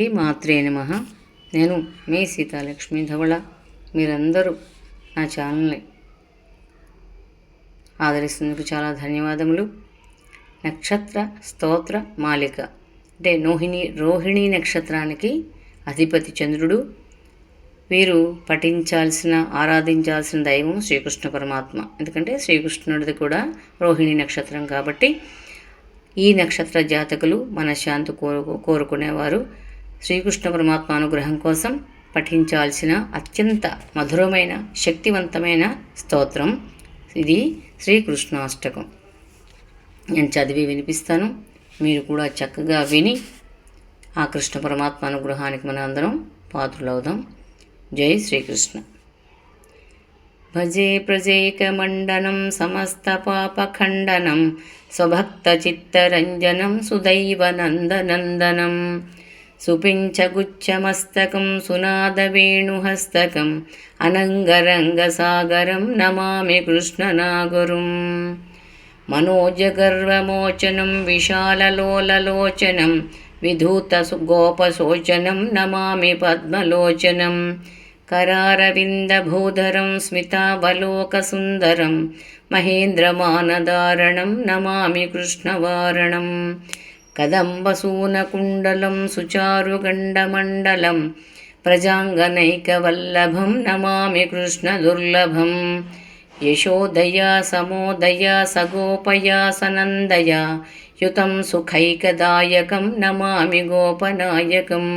శ్రీ మాత్రే నమ. నేను మీ సీతాలక్ష్మి ధవళ. మీరందరూ నా ఛానల్ని ఆదరిస్తున్నందుకు చాలా ధన్యవాదములు. నక్షత్ర స్తోత్ర మాలిక. అంటే నోహిణి రోహిణి నక్షత్రానికి అధిపతి చంద్రుడు. వీరు పఠించాల్సిన ఆరాధించాల్సిన దైవం శ్రీకృష్ణ పరమాత్మ. ఎందుకంటే శ్రీకృష్ణుడిది కూడా రోహిణి నక్షత్రం కాబట్టి ఈ నక్షత్ర జాతకులు మనశ్శాంతి కోరు కోరుకునేవారు. శ్రీకృష్ణ పరమాత్మ అనుగ్రహం కోసం పఠించాల్సిన అత్యంత మధురమైన శక్తివంతమైన స్తోత్రం ఇది శ్రీకృష్ణాష్టకం. నేను చదివి వినిపిస్తాను. మీరు కూడా చక్కగా విని ఆ కృష్ణ పరమాత్మ అనుగ్రహానికి మన అందరం పాత్రులవుదాం. జై శ్రీకృష్ణ. భజే ప్రజేకమండనం సమస్తపాపఖండనం స్వభక్తచిత్తరంజనం సుదైవనందనందనం सुपिञ्चगुच्छमस्तकं सुनादवेणुहस्तकम् अनङ्गरङ्गसागरं नमामि कृष्णनागुरुं मनोजगर्वमोचनं विशाललोललोचनं विधूतगोपशोचनं नमामि पद्मलोचनं करारविन्दभूधरं स्मितावलोकसुन्दरं महेन्द्रमानदारणं नमामि कृष्णवारणम् कदम्बसूनकुण्डलं सुचारुगण्डमण्डलं प्रजाङ्गनैकवल्लभं नमामि कृष्णदुर्लभं यशोदया समोदया सगोपया सनन्दया युतं सुखैकदायकं नमामि गोपनायकम्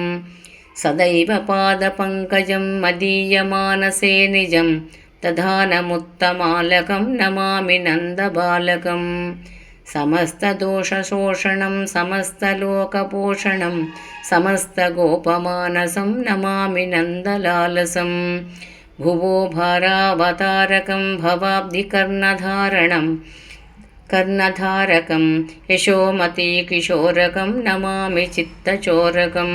सदैव पादपङ्कजं मदीयमानसे निजं दधानमुत्तमालकं नमामि సమస్తదోషశోషణం సమస్తలోకపోషణం సమస్తగోపమానసం నమామి నందలాలసం. భువో భారావతారకం భవాబ్ధికర్ణధారణం కర్ణధారకం యశోమతి కిశోరకం నమామి చిత్తచోరకం.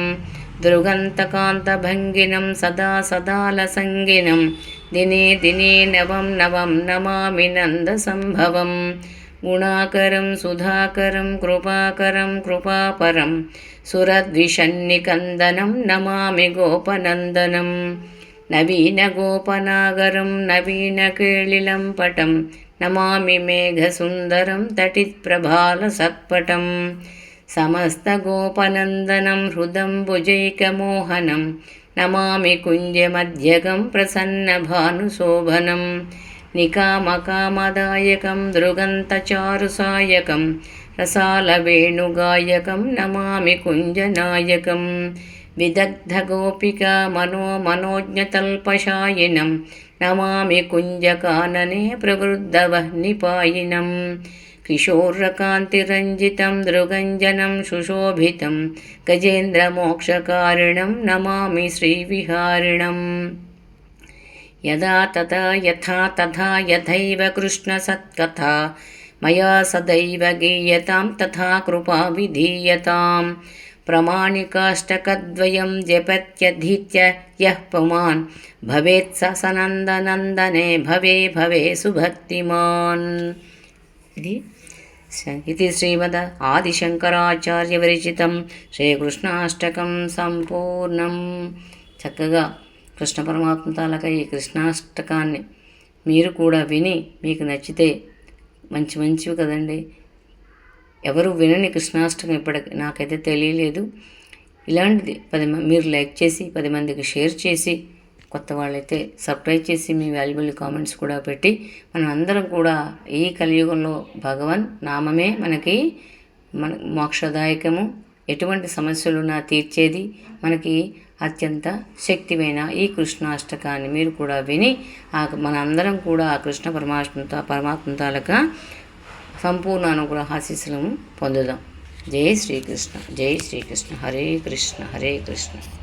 దృగంతకాంతభంగినం సదా సదాలసంగినం దినే దినే నవం నవం నమామి నందసంభవం. గుణాకరం సుధాకరం కృపాకరం కృపాపరం సురద్విషన్నికందనం నమామి గోపనందనం. నవీనగోపనాగరం నవీనకేళిలం పటం నమామి మేఘసుందరం తటిత్ప్రభాలసత్పటం సమస్తగోపనందనం హృదం భుజైకమోహనం నమామి కుంజమధ్యగం ప్రసన్నభానుశోభనం. निकामकामदायकं दृगन्तचारुसायकं रसालवेणुगायकं नमामि कुञ्जनायकं विदग्धगोपिका मनो मनोज्ञतल्पशायिनं नमामि कुञ्जकानने प्रवृद्धवह्निपायिनम् किशोरकान्तिरञ्जितं दृगञ्जनं सुशोभितं गजेन्द्रमोक्षकारिणं नमामि श्रीविहारिणम् యదా తదా యథా తథా యథైవ కృష్ణ సత్కథా మయా సదైవ గీయతాం తథా కృపా విధీయతాం. ప్రమాణికాష్టకద్వయం జపత్యధీత్య యః పుమాన్. భవేత్ సనందనందనే భవే భవే సుభక్తిమాన్. ఇది ఇది శ్రీమద ఆదిశంకరాచార్య విరచితం. శ్రీకృష్ణాష్టకం సంపూర్ణం. చక్కగా కృష్ణ పరమాత్మ తాలక ఈ కృష్ణాష్టకాన్ని మీరు కూడా విని మీకు నచ్చితే మంచి మంచివి కదండి. ఎవరు వినని కృష్ణాష్టకం ఇప్పటికి నాకైతే తెలియలేదు. ఇలాంటిది పది మీరు లైక్ చేసి పది మందికి షేర్ చేసి కొత్త వాళ్ళైతే సబ్స్క్రైబ్ చేసి మీ వాల్యుబుల్ కామెంట్స్ కూడా పెట్టి మనం అందరం కూడా ఈ కలియుగంలో భగవన్ నామమే మనకి మన మోక్షదాయకము. ఎటువంటి సమస్యలున్నా తీర్చేది మనకి అత్యంత శక్తివైన ఈ కృష్ణాష్టకాన్ని మీరు కూడా విని ఆ మన అందరం కూడా ఆ కృష్ణ పరమాత్మ పరమాత్మ తాలక సంపూర్ణ అనుగ్రహ ఆశీస్సులను పొందుదాం. జై శ్రీకృష్ణ జై శ్రీకృష్ణ. హరే కృష్ణ హరే కృష్ణ.